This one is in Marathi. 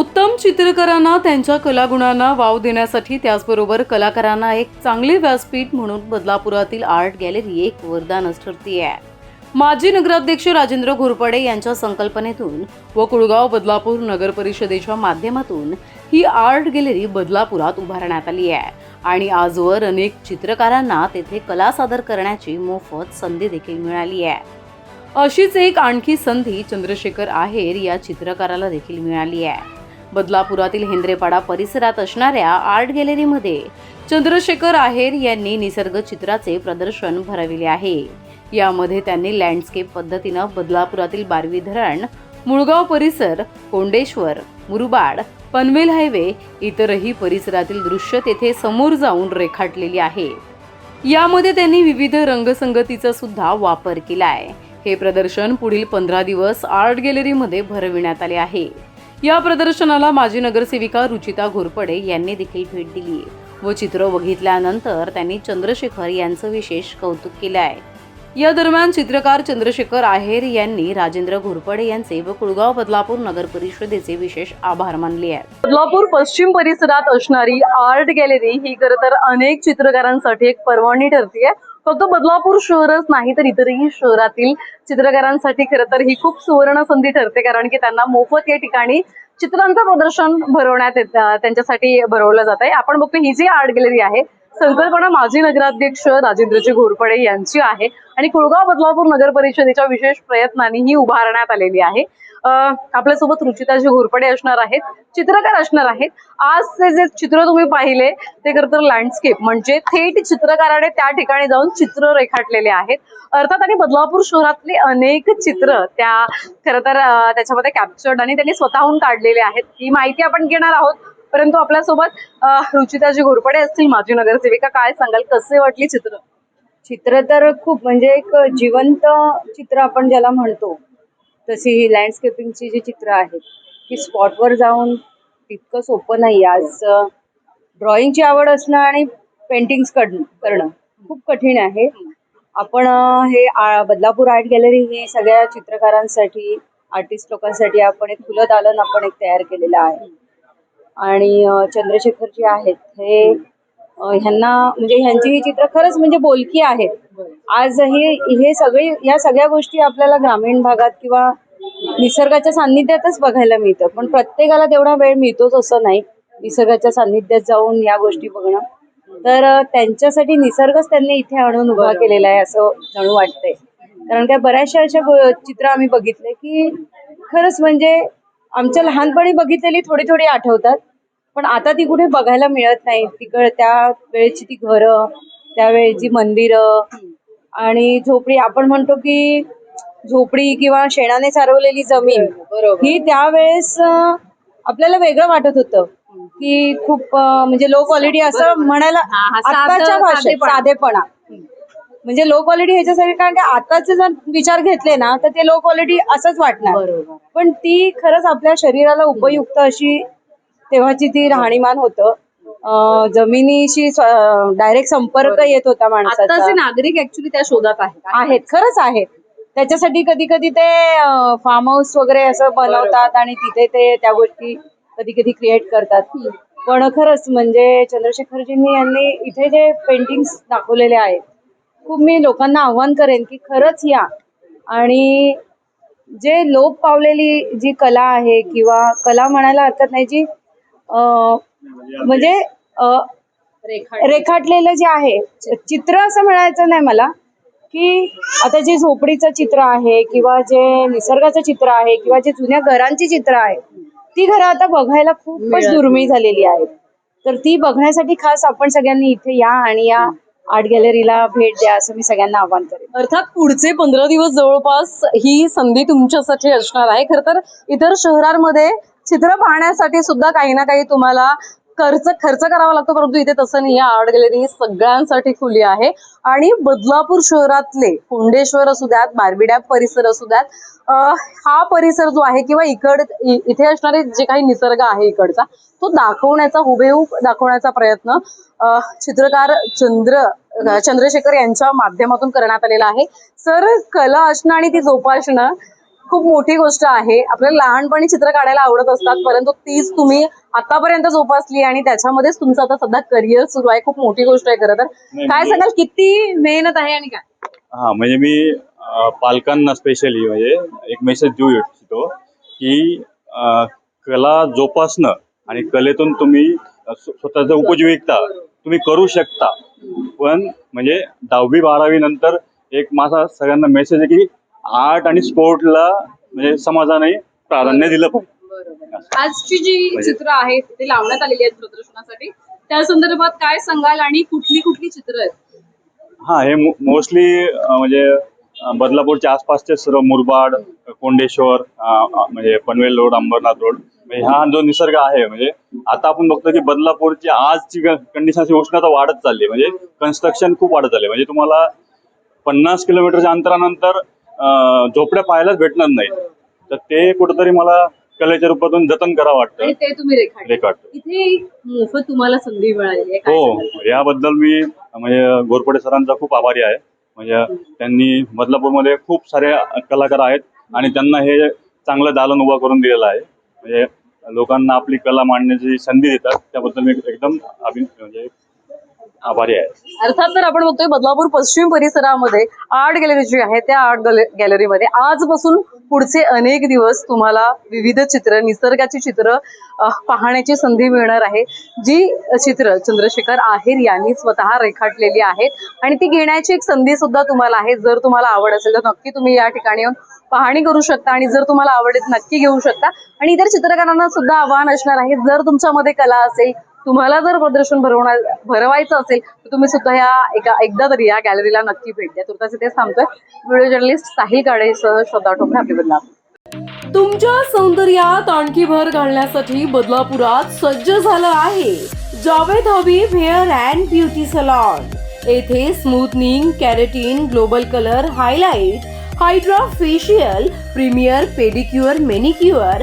उत्तम चित्रकारांना त्यांच्या कलागुणांना वाव देण्यासाठी त्याचबरोबर कलाकारांना एक चांगले व्यासपीठ म्हणून बदलापुरातील आर्ट गॅलरी एक वरदानच ठरते आहे माजी नगराध्यक्ष राजेंद्र घोरपडे यांच्या संकल्पनेतून व कुळगाव बदलापूर नगर परिषदेच्या माध्यमातून ही आर्ट गॅलरी बदलापुरात उभारण्यात आली आहे आणि आजवर अनेक चित्रकारांना तेथे कला सादर करण्याची मोफत संधी देखील मिळाली आहे अशीच एक आणखी संधी चंद्रशेखर आहेर या चित्रकाराला देखील मिळाली आहे बदलापुरातील हेंद्रेपाडा परिसरात असणाऱ्या आर्ट गॅलरीमध्ये चंद्रशेखर आहेर यांनी निसर्ग चित्राचे प्रदर्शन भरविले आहे. यामध्ये त्यांनी लँडस्केप पद्धतीनं बदलापुरातील बारवी धरण मुळगाव परिसर कोंडेश्वर मुरुबाड पनवेल हायवे इतरही परिसरातील दृश्य तेथे समोर जाऊन रेखाटलेली आहे. यामध्ये त्यांनी विविध रंगसंगतीचा सुद्धा वापर केला आहे हे प्रदर्शन पुढील पंधरा दिवस आर्ट गॅलरीमध्ये भरविण्यात आले आहे. या प्रदर्शनाला माजी नगरसेविका रुचिता घोरपडे यांनी देखील भेट दिली. व चित्र बघितल्यानंतर त्यांनी चंद्रशेखर यांचं विशेष कौतुक केलं आहे. या दरम्यान चित्रकार चंद्रशेखर आहेर यांनी राजेंद्र घोरपडे यांचे व कुळगाव बदलापूर नगर परिषदेचे विशेष आभार मानले आहेत. बदलापूर पश्चिम परिसरात असणारी आर्ट गॅलरी ही खरं तर अनेक चित्रकारांसाठी एक पर्वणी ठरते फक्त बदलापूर शहरच नाही तर इतरही शहरातील चित्रकारांसाठी खरं तर ही खूप सुवर्ण संधी ठरते. कारण की त्यांना मोफत या ठिकाणी चित्रांचं प्रदर्शन भरवण्यात येत त्यांच्यासाठी भरवलं जात आहे आपण बघतो ही जी आर्ट गॅलरी आहे संकल्पना माजी नगराध्यक्ष राजेंद्रजी घोरपडे यांची आहे. आणि कुळगाव बदलापूर नगर परिषदेच्या विशेष प्रयत्नांनी ही उभारण्यात आलेली आहे. आपल्यासोबत रुचिताजी घोरपडे असणार आहेत. चित्रकार असणार आहेत. आजचे जे चित्र तुम्ही पाहिले ते खरं तर लँडस्केप म्हणजे थेट चित्रकाराने त्या ठिकाणी जाऊन चित्र रेखाटलेले आहेत. अर्थात आणि बदलापूर शहरातली अनेक चित्र त्या खरं तर त्याच्यामध्ये कॅप्चर्ड आणि त्यांनी स्वतःहून काढलेले आहेत. ही माहिती आपण घेणार आहोत. परंतु आपल्यासोबत सोबत रुचिताजी घोरपडे असतील माजी नगरसेविका. काय सांगाल? कसे वाटली चित्र? चित्र तर खूप म्हणजे एक जिवंत चित्र आपण ज्याला म्हणतो तशी ही लँडस्केपिंगची जी चित्र आहेत ती स्पॉटवर जाऊन तितकं सोपं नाही. आज ड्रॉइंगची आवड असणं आणि पेंटिंग्स करणं करणं खूप कठीण आहे. आपण हे बदलापूर आर्ट गॅलरी ही सगळ्या चित्रकारांसाठी आर्टिस्ट लोकांसाठी आपण एक फुलं दालन आपण एक तयार केलेलं आहे. आणि चंद्रशेखर जे आहेत हे ह्यांना म्हणजे ह्यांची ही चित्र खरंच म्हणजे बोलकी आहेत. आज हे हे सगळे या सगळ्या गोष्टी आपल्याला ग्रामीण भागात किंवा निसर्गाच्या सान्निध्यातच बघायला मिळतं. पण प्रत्येकाला तेवढा वेळ मिळतोच असं नाही निसर्गाच्या सान्निध्यात जाऊन या गोष्टी बघणं. तर त्यांच्यासाठी निसर्गच त्यांनी इथे आणून उभा केलेला आहे असं जणू वाटतंय. कारण काय बऱ्याचशा अशा चित्र आम्ही बघितले की खरंच म्हणजे आमच्या लहानपणी बघितलेली थोडी थोडी आठवतात. पण आता ती कुठे बघायला मिळत नाही. तिकड त्या वेळेची ती घरं त्यावेळेची मंदिरं आणि झोपडी. आपण म्हणतो की झोपडी किंवा शेणाने सारवलेली जमीन ही त्यावेळेस आपल्याला वेगळं वाटत होतं की खूप म्हणजे लो क्वालिटी असं म्हणायला आताच्या भाषेत साधेपणा. म्हणजे लो क्वालिटी ह्याच्यासाठी कारण की आताचे जर विचार घेतले ना तर ते लो क्वालिटी असंच वाटणार. पण ती खरंच आपल्या शरीराला उपयुक्त अशी तेव्हाची ती राहणीमान होतं. जमिनीशी डायरेक्ट संपर्क येत होता माणसाचा. नागरिक ऍक्च्युली त्या शोधात आहेत. आहेत खरंच आहेत. त्याच्यासाठी कधी कधी ते फार्म हाऊस वगैरे असं बनवतात आणि तिथे ते त्या गोष्टी कधी कधी क्रिएट करतात पण खरंच म्हणजे चंद्रशेखरजींनी यांनी इथे जे पेंटिंग्स दाखवलेले आहेत खूप मी लोकांना आव्हान करेन की खरंच या. आणि जे लोप पावलेली जी कला आहे किंवा कला म्हणायला हरकत नाही जी म्हणजे रेखाटलेलं जे आहे चित्र असं म्हणायचं नाही मला की आता जे झोपडीचं चित्र आहे किंवा जे निसर्गाचं चित्र आहे किंवा जे जुन्या घरांची चित्र आहे ती घरं आता बघायला खूपच दुर्मिळ झालेली आहेत. तर ती बघण्यासाठी खास आपण सगळ्यांनी इथे या आणि या आर्ट गॅलरीला भेट द्या असं मी सगळ्यांना आवाहन करेन. अर्थात पुढचे पंधरा दिवस जवळपास ही संधी तुमच्यासाठी असणार आहे. खर तर इतर शहरांमध्ये चित्र पाहण्यासाठी सुद्धा काही ना काही तुम्हाला खर्च खर्च करावा लागतो परंतु इथे तसं नाही. आर्ट गॅलरी सगळ्यांसाठी खुली आहे. आणि बदलापूर शहरातले कोंडेश्वर असू द्यात बारबिड्या परिसर असू द्यात हा परिसर जो आहे किंवा इकड इथे असणारे जे काही निसर्ग आहे इकडचा तो दाखवण्याचा हुबेहूब दाखवण्याचा प्रयत्न चित्रकार चंद्र चंद्रशेखर यांच्या माध्यमातून करण्यात आलेला आहे. सर कला असणं आणि ती जोपासणं खूप मोठी गोष्ट आहे. आपल्याला लहानपणी चित्र काढायला आवडत असतात परंतु तीच तुम्ही आतापर्यंत जोपासली आणि त्याच्यामध्येच तुमचं आता सध्या करिअर सुरू आहे. खूप मोठी गोष्ट आहे खरं तर. काय सांगाल किती मेहनत आहे आणि काय? हा म्हणजे मी अं, पालकांना स्पेशली म्हणजे एक मेसेज देऊ इच्छितो की अं, कला जोपासणं आणि कलेतून तुम्ही स्व- स्वतःचं उपजीविकता तुम्ही करू शकता. पण म्हणजे दहावी बारावी नंतर एक माझा सगळ्यांना मेसेज आहे की आर्ट आणि स्पोर्टला म्हणजे समाजाने प्राधान्य दिलं पाहिजे. आजची जी चित्र आहेत ते लावण्यात आलेली आहेत प्रदर्शनासाठी त्या संदर्भात काय सांगाल आणि कुठली कुठली चित्र आहेत? हा हे मोस्टली म्हणजे बदलापूरच्या आसपासचे सर्व मुरबाड कोंडेश्वर म्हणजे पनवेल रोड अंबरनाथ रोड म्हणजे हा जो निसर्ग आहे म्हणजे आता आपण बघतो की बदलापूरची आजची कंडिशन उष्णता वाढत चालली. म्हणजे कन्स्ट्रक्शन खूप वाढत चालले म्हणजे तुम्हाला पन्नास किलोमीटरच्या अंतरानंतर झोपड्या पाहायलाच भेटणार नाही तर ते कुठंतरी मला कलेच्या रूपातून जतन करावं आणि वाटतं ते तुम्ही रेखाटले रेखाट इथे एक मोफत तुम्हाला संधी आहे. काय हो? याबद्दल मी म्हणजे गोरपडे सरांचा खूप आभारी आहे. म्हणजे त्यांनी बदलापूरमध्ये खूप सारे कलाकार आहेत आणि त्यांना हे चांगलं दालन उभा करून दिलेलं आहे. म्हणजे लोकांना आपली कला मांडण्याची संधी देतात. त्याबद्दल मी एकदम अभि म्हणजे आभारी आहे. अर्थात तर आपण बघतोय बदलापूर पश्चिम परिसरामध्ये आर्ट गॅलरी जी आहे त्या आर्ट गॅलरीमध्ये आजपासून पुढचे अनेक दिवस तुम्हाला विविध चित्र निसर्गाची चित्र पाहण्याची संधी मिळणार आहे. जी चित्र चंद्रशेखर आहेर यांनी स्वतः रेखाटलेली आहेत आणि ती घेण्याची एक संधी सुद्धा तुम्हाला आहे. जर तुम्हाला आवड असेल तर नक्की तुम्ही या ठिकाणी येऊन पाहणी करू शकता आणि जर तुम्हाला आवडेल नक्की घेऊ शकता. आणि इतर चित्रकारांना सुद्धा आव्हान असणार आहे. जर तुमच्यामध्ये कला असेल तुम्हाला जर प्रदर्शन भरवणार भरवायचं असेल तर तुम्ही सुद्धा या एका एकदा तरी या गॅलरीला नक्की भेट द्या. तुर्तास इथेच थांबतोय. व्हिडिओ जर्नलिस्ट साहिल काळेसह श्रद्धा टोपे आपली बदलापूर तुमच्या सौंदर्यात आणखी भर घालण्यासाठी बदलापुरात सज्ज झालं आहे Javed Habib hair and beauty salon. येथे smoothening keratin global colour highlight hydra facial premier pedicure manicure